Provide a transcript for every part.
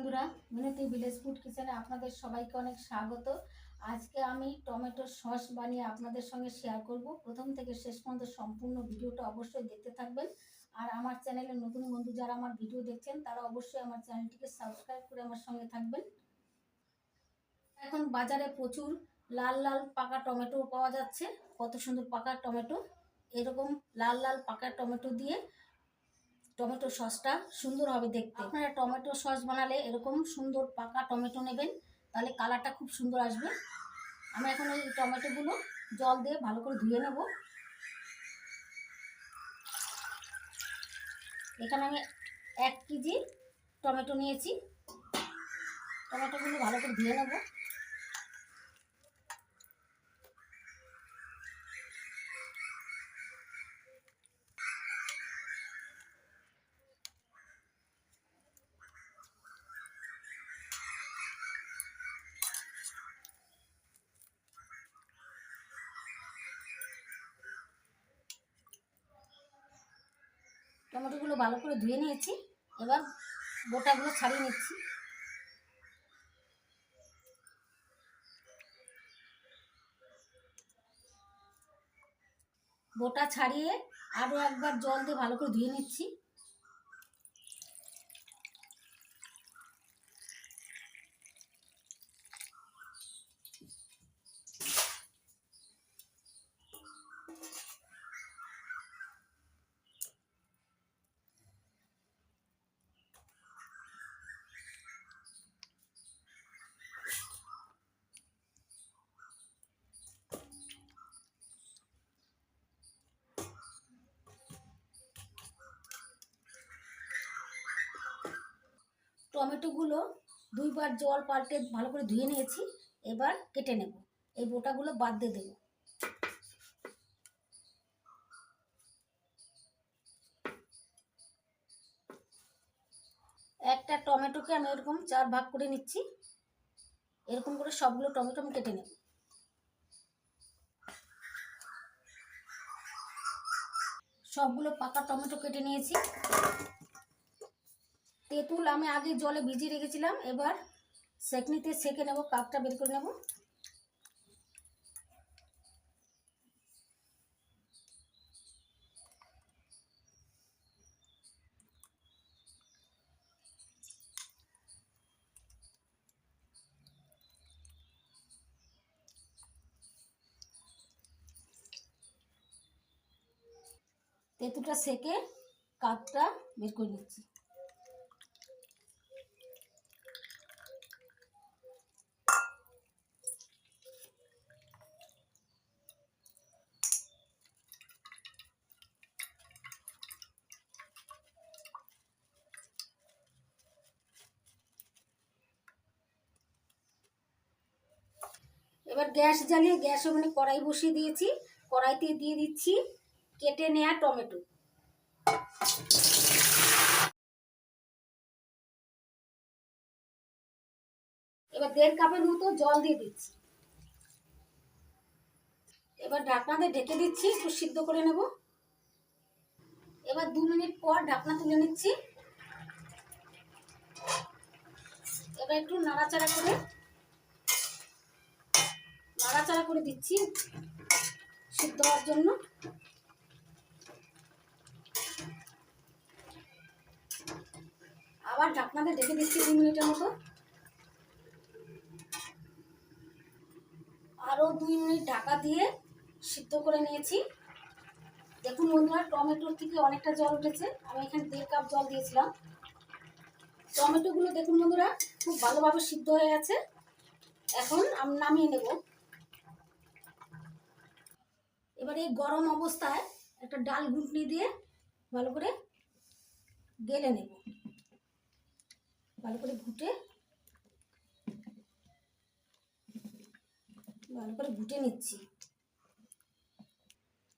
বন্ধুরা, মিনতি village food কিচেনে আপনাদের সবাইকে অনেক স্বাগত। আজকে আমি টমেটো সস বানিয়ে আপনাদের সঙ্গে শেয়ার করব। প্রথম থেকে শেষ পর্যন্ত সম্পূর্ণ ভিডিওটা অবশ্যই দেখতে থাকবেন। আর আমার চ্যানেলে নতুন বন্ধু যারা আমার ভিডিও দেখছেন, তারা অবশ্যই আমার চ্যানেলটিকে সাবস্ক্রাইব করে আমার সঙ্গে থাকবেন। এখন বাজারে প্রচুর লাল লাল পাকা টমেটো পাওয়া যাচ্ছে। কত সুন্দর পাকা টমেটো। এরকম লাল লাল পাকা টমেটো দিয়ে টমেটো সসটা সুন্দর হবে দেখতে। আপনারা টমেটো সস বানালে এরকম সুন্দর পাকা টমেটো নেবেন, তাহলে কালারটা খুব সুন্দর আসবে। আমি এখন এই টমেটোগুলো জল দিয়ে ভালো করে ধুয়ে নেব। এখানে আমি এক কেজি টমেটো নিয়েছি। টমেটোগুলো ভালো করে ধুয়ে নেব। টমেটোগুলো ভালো করে ধুয়ে নিয়েছি। এবার বোটাগুলো ছাড়িয়ে নিচ্ছি। বোটা ছাড়িয়ে আরও একবার জল দিয়ে ভালো করে ধুয়ে নিচ্ছি। টমেটোগুলো দুইবার জল পাল্টে ভালো করে ধুয়ে নিয়েছি, এবার কেটে নেব। এই বোটাগুলো বাদ দিয়ে দেবো। একটা টমেটোকে আমি এরকম চার ভাগ করে নিচ্ছি। এরকম করে সবগুলো টমেটো আমি কেটে নেব। সবগুলো পাকা টমেটো কেটে নিয়েছি। তেঁতুল আমি আগে জলে ভিজিয়ে রেখেছিলাম, এবার সেকনিতে সেকে নেব, কাপটা বের করে নেব। তেঁতুলটা সেকে কাপটা বের করে নিচ্ছি। এবার গ্যাস জ্বালিয়ে গ্যাস ওখানে কড়াই বসিয়ে দিয়েছি। কড়াইতে দিয়ে দিচ্ছি কেটে নেওয়া টমেটো। এবার দেড় কাপের মতো জল দিয়ে দিচ্ছি। এবার ঢাকনা দিয়ে ঢেকে দিচ্ছি, একটু সিদ্ধ করে নেব। এবার দু মিনিট পর ঢাকনা তুলে নিচ্ছি। এবার একটু নাড়াচাড়া করে নাড়াচাড়া করে দিচ্ছি সিদ্ধ হওয়ার জন্য। আবার ঢাকনাতে ঢেকে দিচ্ছি দু মিনিটের মতো। আরও দুই মিনিট ঢাকা দিয়ে সিদ্ধ করে নিয়েছি। দেখুন বন্ধুরা, টমেটোর থেকে অনেকটা জল উঠেছে। আমি এখানে দেড় কাপ জল দিয়েছিলাম। টমেটোগুলো দেখুন বন্ধুরা, খুব ভালোভাবে সিদ্ধ হয়ে গেছে। এখন আমি নামিয়ে নেব। এবার এই গরম অবস্থায় একটা ডাল ঘুটনি দিয়ে ভালো করে গেলে নেব। ভালো করে ঘুটে, ভালো করে ঘুটে নিচ্ছি।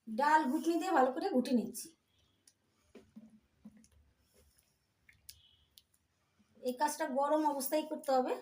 ডাল ঘুটনি দিয়ে ভালো করে ঘুটে নিচ্ছি। এই কাজটা গরম অবস্থায় করতে হবে।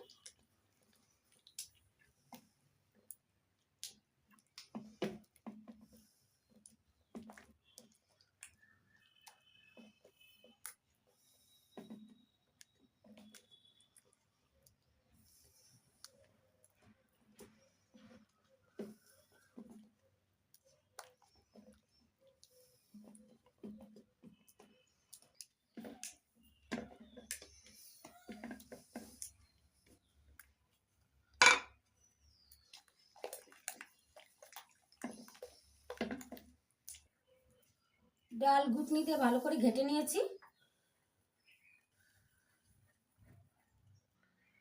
ডাল ঘুটনি দিয়ে ভালো করে ঘেটে নিয়েছি।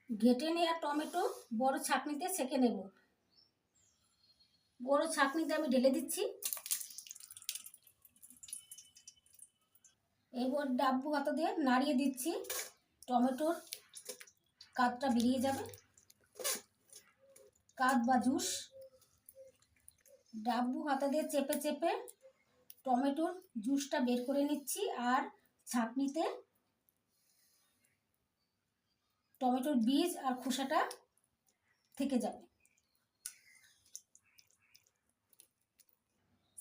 ঘেটে নেওয়া টমেটো বড় ছাঁকনিতে সেঁকে নেব। বড় ছাঁকনিতে আমি ঢেলে দিচ্ছি। এবার ডাব্বু হাতা দিয়ে নাড়িয়ে দিচ্ছি। টমেটোর কাদটা বেরিয়ে যাবে। কাদ বা জুস। ডাব্বু হাতা দিয়ে চেপে চেপে টমেটোর জুসটা বের করে নিচ্ছি আর ছাঁকনিতে টমেটোর বীজ আর খোসাটা থেকে যাবে।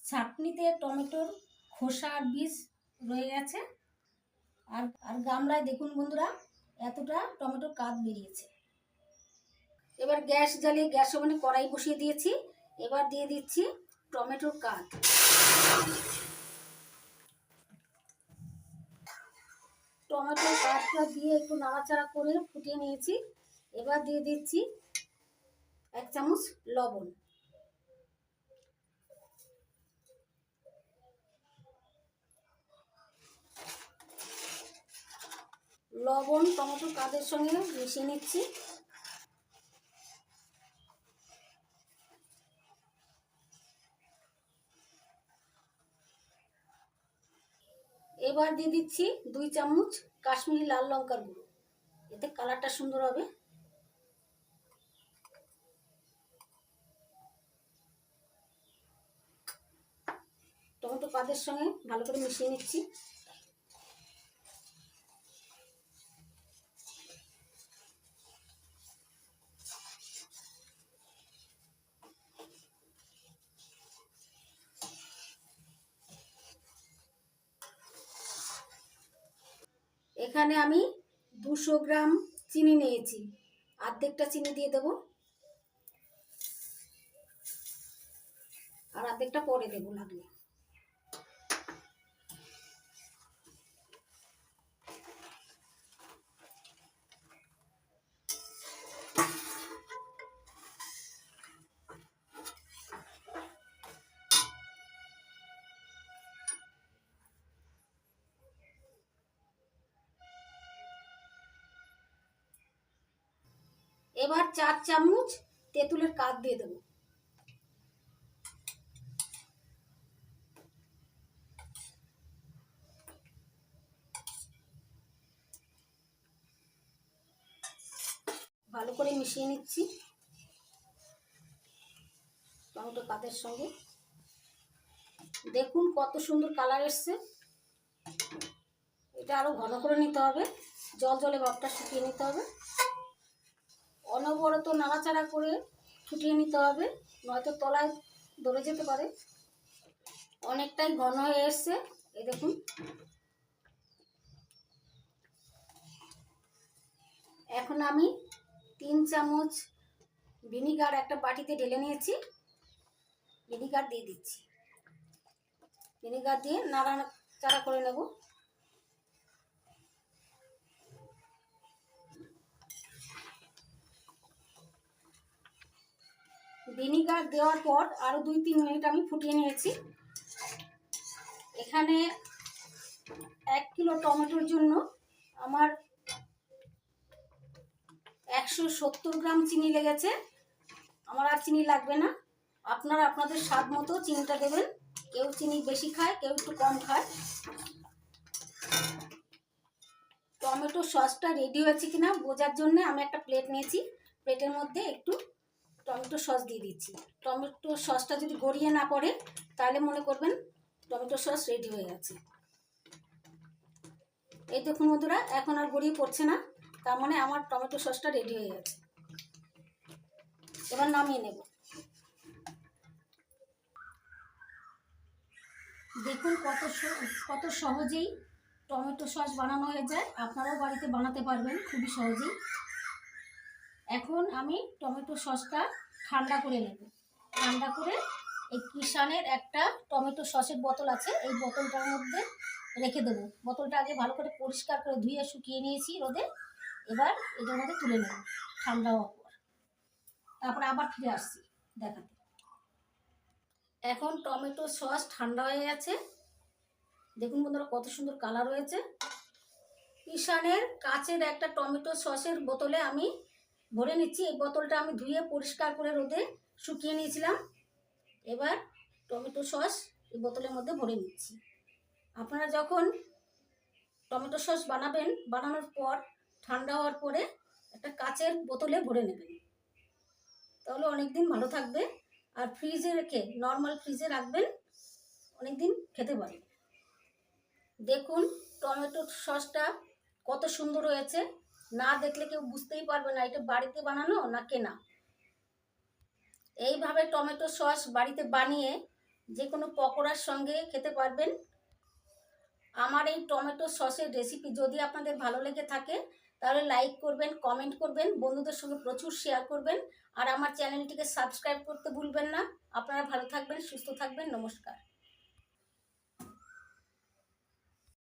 ছাঁকনিতে টমেটোর খোসা আর বীজ রয়ে গেছে। আর আর গামলায় দেখুন বন্ধুরা, এতটা টমেটোর কাদ বেরিয়েছে। এবার গ্যাস জ্বালিয়ে, গ্যাস ওভেনে কড়াই বসিয়ে দিয়েছি। এবার দিয়ে দিচ্ছি টমেটোর কাদ। টমেটোর কাঠটা দিয়ে একটু নাড়াচাড়া করে ফুটিয়ে নিয়েছি। এবার দিয়ে দিচ্ছি এক চামচ লবণ। লবণ টমেটো কাদের সঙ্গে মিশিয়ে নিচ্ছি। এবার দিয়ে দিচ্ছি দুই চামচ কাশ্মীরি লাল লঙ্কার গুঁড়ো। এতে কালারটা সুন্দর হবে। টমেটো পাদের সঙ্গে ভালো করে মিশিয়ে নিচ্ছি। এখানে আমি দুশো গ্রাম চিনি নিয়েছি। অর্ধেকটা চিনি দিয়ে দেব। আর অর্ধেকটা পরে দেবো লাগলে। এবার চার চামচ তেঁতুলের কাঠ দিয়ে দেবো। ভালো করে মিশিয়ে নিচ্ছি টমেটো কাদের সঙ্গে। দেখুন কত সুন্দর কালার এসছে। এটা আরও ঘন করে নিতে হবে। জল জলে ভাবটা শুকিয়ে নিতে হবে। অনবরত নাড়াচাড়া করে ফুটিয়ে নিতে হবে, নয়তো তলায় ধরে যেতে পারে। অনেকটাই ঘন হয়ে এসছে, এই দেখুন। এখন আমি তিন চামচ ভিনিগার একটা বাটিতে ঢেলে নিয়েছি, ভিনিগার দিয়ে দিচ্ছি। ভিনিগার দিয়ে নাড়াচাড়া করে নেব। ভিনিগার দেওয়ার পর আরও দুই তিন মিনিট আমি ফুটিয়ে নিয়েছি। এখানে এক কিলো টমেটোর জন্য আমার একশো সত্তর গ্রাম চিনি লেগেছে। আমার আর চিনি লাগবে না। আপনারা আপনাদের স্বাদ মতো চিনিটা দেবেন। কেউ চিনি বেশি খায়, কেউ একটু কম খায়। টমেটো সসটা রেডি হয়েছে কিনা বোঝার জন্য আমি একটা প্লেট নিয়েছি। প্লেটের মধ্যে একটু টমেটো সস দিয়ে দিচ্ছি। টমেটো সসটা যদি গড়িয়ে না পড়ে, তাহলে মনে করবেন টমেটো সস রেডি হয়ে গেছে। এই দেখুন বন্ধুরা, এখন আর গড়িয়ে পড়ছে না, তার মানে আমার টমেটো সসটা রেডি হয়ে গেছে। এবার নামিয়ে নেব। দেখুন কত কত সহজেই টমেটো সস বানানো হয়ে যায়। আপনারাও বাড়িতে বানাতে পারবেন, খুবই সহজেই। এখন আমি টমেটো সসটা ঠান্ডা করে নেব। ঠান্ডা করে এই কিষানের একটা টমেটো সসের বোতল আছে, এই বোতলটার মধ্যে রেখে দেবো। বোতলটা আগে ভালো করে পরিষ্কার করে ধুয়ে শুকিয়ে নিয়েছি রোদে। এবার এটার মধ্যে তুলে নেব ঠান্ডা হওয়ার পর। তারপরে আবার ফিরে আসছি দেখাতে। এখন টমেটো সস ঠান্ডা হয়ে গেছে। দেখুন বন্ধুরা কত সুন্দর কালার হয়েছে। ঈশানের কাচের একটা টমেটো সসের বোতলে আমি ভরে নিচ্ছি, এই বোতলটা আমি ধুয়ে পরিষ্কার করে রোদে শুকিয়ে নিয়েছিলাম। এবার টমেটো সস এই বোতলের মধ্যে ভরে নিচ্ছি। আপনারা যখন টমেটো সস বানাবেন, বানানোর পর ঠান্ডা হওয়ার পরে একটা কাচের বোতলে ভরে নেবেন। তাহলে অনেক দিন ভালো থাকবে। আর ফ্রিজে রেখে, নর্মাল ফ্রিজে রাখবেন অনেক দিন খেতে পারবেন। দেখুন টমেটো সসটা কত সুন্দর হয়েছে। না দেখলে কেউ বুঝতেই পারবে না, এটা বাড়িতে বানানো না কেনা? এইভাবে টমেটো সস বাড়িতে বানিয়ে যে কোনো পকোড়ার সঙ্গে খেতে পারবেন। আমার এই টমেটো সসের রেসিপি যদি আপনাদের ভালো লেগে থাকে, তাহলে লাইক করবেন কমেন্ট করবেন, বন্ধুদের সঙ্গে প্রচুর শেয়ার করবেন। আর আমার চ্যানেলটিকে সাবস্ক্রাইব করতে ভুলবেন না। আপনারা ভালো থাকবেন, সুস্থ থাকবেন, নমস্কার।